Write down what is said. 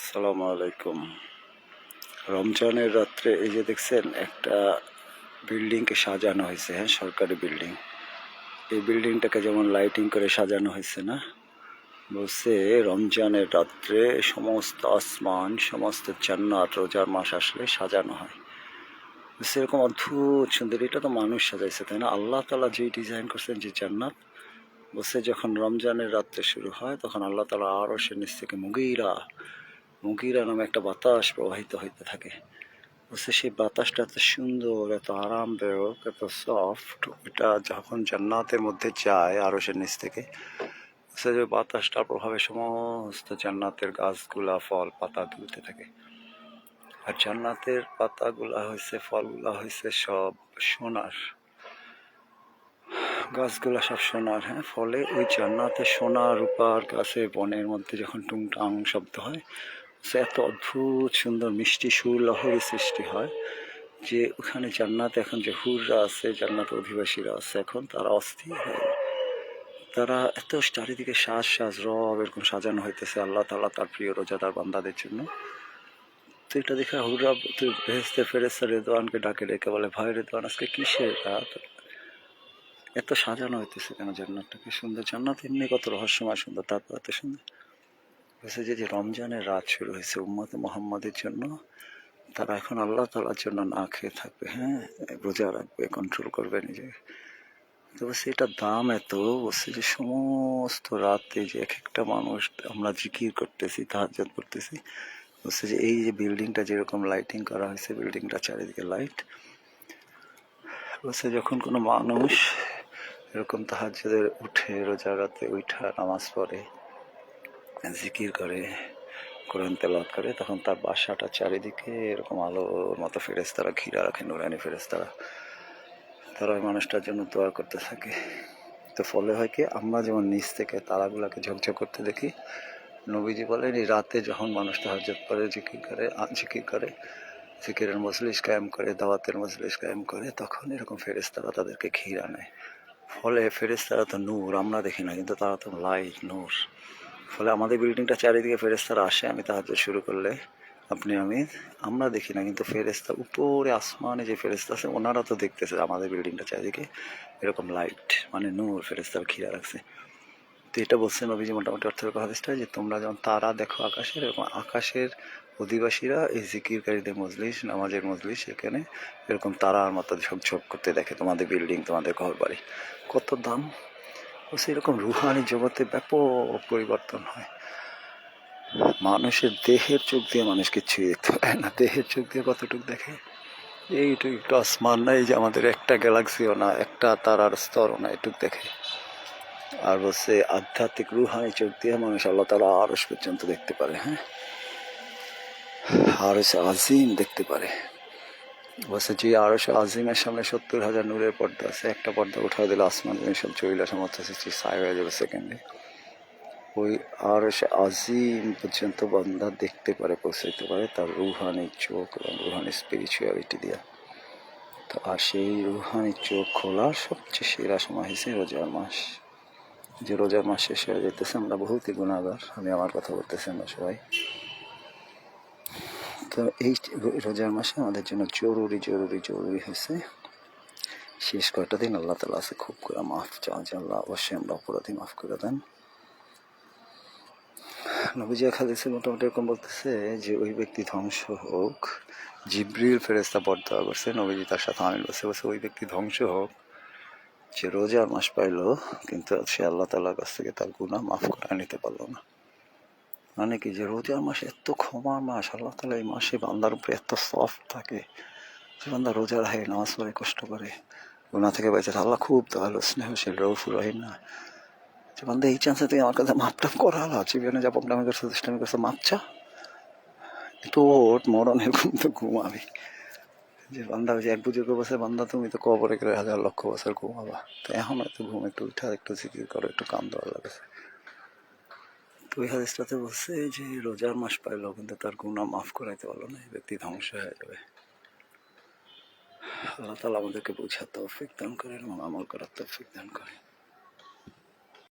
আসসালামু আলাইকুম। রমজানের রাত্রে এই যে দেখছেন, একটা বিল্ডিংকে সাজানো হয়েছে হ্যাঁ সরকারি বিল্ডিং। এই বিল্ডিংটাকে যেমন লাইটিং করে সাজানো হয়েছে না, বলছে রমজানের রাত্রে সমস্ত আসমান, সমস্ত জান্নাত রোজার মাস আসলে সাজানো হয়। সেরকম অদ্ভুত সুন্দর, এটা তো মানুষ সাজাইছে, তাই না? আল্লাহ তালা যেই ডিজাইন করছেন, যে জান্নাত, বলছে যখন রমজানের রাত্রে শুরু হয়, তখন আল্লাহ তালা আরও সে নিচ থেকে মুগিরা মুগিরা নামে একটা বাতাস প্রবাহিত হইতে থাকে। বলছে সেই বাতাসটা এত সুন্দর, এত আরামদায়ক, এত সফট এটা যখন জান্নাতের মধ্যে যায় আরও সে নিচ থেকে বলছে যে বাতাসটার প্রভাবে সমস্ত জান্নাতের গাছগুলা, ফল, পাতা দুলতে থাকে। আর জান্নাতের পাতাগুলা হয়েছে ফলগুলা হয়েছে সব সোনার। গাছগুলা সব সোনার হ্যাঁ? ফলে ওই জান্নাতে সোনা রূপার গাছে বনের মধ্যে যখন টুংটাং শব্দ হয় সে এত অদ্ভুত সুন্দর মিষ্টি সুর লহরী সৃষ্টি হয় যে ওখানে জান্নাতে এখন যে হুররা আছে, জান্নাত অধিবাসীরা আছে এখন, তারা অস্থির হয়ে তারা এত চারিদিকে শ্বাস শ্বাস রব এরকম সাজানো হইতেছে আল্লাহ তালা তার প্রিয় রোজাদার বান্দাদের জন্য। তো এটা দেখে হুররা তুই ভেস্তে ফেরেস্তা রেদওয়ানকে ডাকে ডেকে বলে, ভাই রেদওয়ান, আজকে কিসের রাত? এত সাজানো হইতেছে কেন জান্নাতটাকে সুন্দর? জান্নাত এমনি কত রহস্যময় সুন্দর, তারপর এত সুন্দর। বলছে যে রমজানের রাত শুরু হয়েছে উম্মত মোহাম্মদের জন্য। তারা এখন আল্লাহ তালার জন্য না খেয়ে থাকবে হ্যাঁ? রোজা রাখবে কন্ট্রোল করবে নিজে তো বলছে, এটার দাম এত? বলছে যে, সমস্ত রাতে যে এক একটা মানুষ আমরা জিকির করতেছি, তাহাজ্জুদ করতেছি বলছে যে, এই যে বিল্ডিংটা যেরকম লাইটিং করা হয়েছে বিল্ডিংটা চারিদিকে লাইট বলছে, যখন কোনো মানুষ এরকম তাহাজ্জুদের উঠে রোজা রাতে উঠা নামাজ পড়ে জিকির করে, কোরআন তেলাওয়াত করে, তখন তার বাসাটা চারিদিকে এরকম আলোর মতো ফেরেস্তারা ঘিরা রাখে, নুরানি ফেরেস্তারা তারা ওই মানুষটার জন্য দোয়া করতে থাকে। তো ফলে হয় কি, আমরা যেমন নিচ থেকে তারাগুলাকে ঝকঝক করতে দেখি, নবীজি বলেন, এই রাতে যখন মানুষ তাহাজ্জুদ করে জিকির করে জিকির করে, জিকিরের মজলিস কায়েম করে, দাওয়াতের মজলিস কায়েম করে, তখন এরকম ফেরেস্তারা তাদেরকে ঘিরা নেয়। ফলে ফেরেস্তারা তো নূর, আমরা দেখি না, কিন্তু তারা তো লাইট নূর। ফলে আমাদের বিল্ডিংটা চারিদিকে ফেরেস্তারা আসে, আমি তাহাজ শুরু করলে আপনি আমি আমরা দেখি না, কিন্তু ফেরেস্তা উপরে, আসমানে যে ফেরেস্তা আছে, ওনারা তো দেখতেছে আমাদের বিল্ডিংটা চারিদিকে এরকম লাইট মানে নূর ফেরেস্তার ঘিরা রাখছে। তো এটা বলছেন নবীজি মোটামুটি অর্থের হাদিসটা যে তোমরা যেমন তারা দেখো আকাশের, এরকম আকাশের অধিবাসীরা এই জিকিরকারীদের মজলিস, নামাজের মজলিস, এখানে এরকম তারার মতো ঝকঝক করতে দেখে তোমাদের বিল্ডিং তোমাদের ঘর বাড়ি কত দাম? ও সেরকম রুহানি জগতে ব্যাপক পরিবর্তন হয়। মানুষের দেহের চোখ দিয়ে মানুষ কিছুই দেখতে পায় না, দেহের চোখ দিয়ে কতটুকু দেখে? এইটুকু একটু আসমান না এই যে আমাদের একটা গ্যালাক্সিও না, একটা তারার স্তরও না, এটুক দেখে। আর বলছে, আধ্যাত্মিক রুহানি চোখ দিয়ে মানুষ আল্লাহ তালা আরস পর্যন্ত দেখতে পারে হ্যাঁ? আরস আজিম দেখতে পারে। বলছে যে আরস আজিমের সামনে সত্তর হাজার নূরের পর্দা আছে। একটা পর্দা উঠা দিলে আসমান সব চইলা সমর্থ সৃষ্টি ছায় হয়ে যাবে সেকেন্ডে ওই আরস আজিম পর্যন্ত বান্দা দেখতে পারে, পৌঁছাইতে পারে, তার রুহানি চোখ এবং রুহানি স্পিরিচুয়ালিটি দিয়া। তো আর সেই রুহানি চোখ খোলার সবচেয়ে সেরা সময় হয়েছে রোজার মাস। যে রোজার মাস শেষ হয়ে যেতেছে আমরা বহুতই গুণাগার, আমি আমার কথা বলতেছি আমরা সবাই। তো এই রোজার মাসে আমাদের জন্য জরুরি জরুরি জরুরি হয়েছে শেষ কয়টা দিন আল্লাহ তালা আছে খুব করে মাফ চাওয়া যে আল্লাহ অবশ্যই আমরা অপরাধী মাফ করে দেন। নবীজি খালিসে মোটামুটি এরকম বলতেছে যে, ওই ব্যক্তি ধ্বংস হোক, জিব্রিল ফেরেস্তা বর্দা করছে, নবীজি তার সাথে আমিল বসে বসে ওই ব্যক্তি ধ্বংস হোক, যে রোজার মাস পাইলো, কিন্তু সে আল্লাহ তালার কাছ থেকে তার গুণা মাফ করে নিতে পারল না। মানে কি যে রোজার মাসে এত ক্ষমার মাস আল্লাহ তালা এই মাসে বান্দার উপরে এত সফট থাকে। বান্দা রোজা রাখে, নামাজ পড়ে, কষ্ট করে। গুণা থেকে বেঁচে। আল্লাহ খুব দয়ালু, স্নেহশীল রৌফুর রহিম না। যে বান্দা এই চান্সে তুই আমার কাছে মাপটাপ করা হলো জীবনে যা প্রবলেম করছে, দুষ্টামি করছে, মাপ চা। একটু ওট মরণের ঘুম তো ঘুমাবি যে বান্দা যে এক বুঝে বসে বান্দা, তুমি তো কবরে করে হাজার লক্ষ বছর ঘুমাবা। তো এখন হয়তো ঘুম একটু উঠা, একটু জিকির করো, একটু কাম দেওয়া লাগছে। ওই হাদিসটাতে বলছে যে রোজার মাস পাইলো কিন্তু তার গুণা মাফ করাইতে পারল না, এই ব্যক্তি ধ্বংস হয়ে যাবে। আল্লাহ তালা আমাদেরকে বোঝার তৌফিক দান করেন এবং আমল করার তৌফিক দান করেন।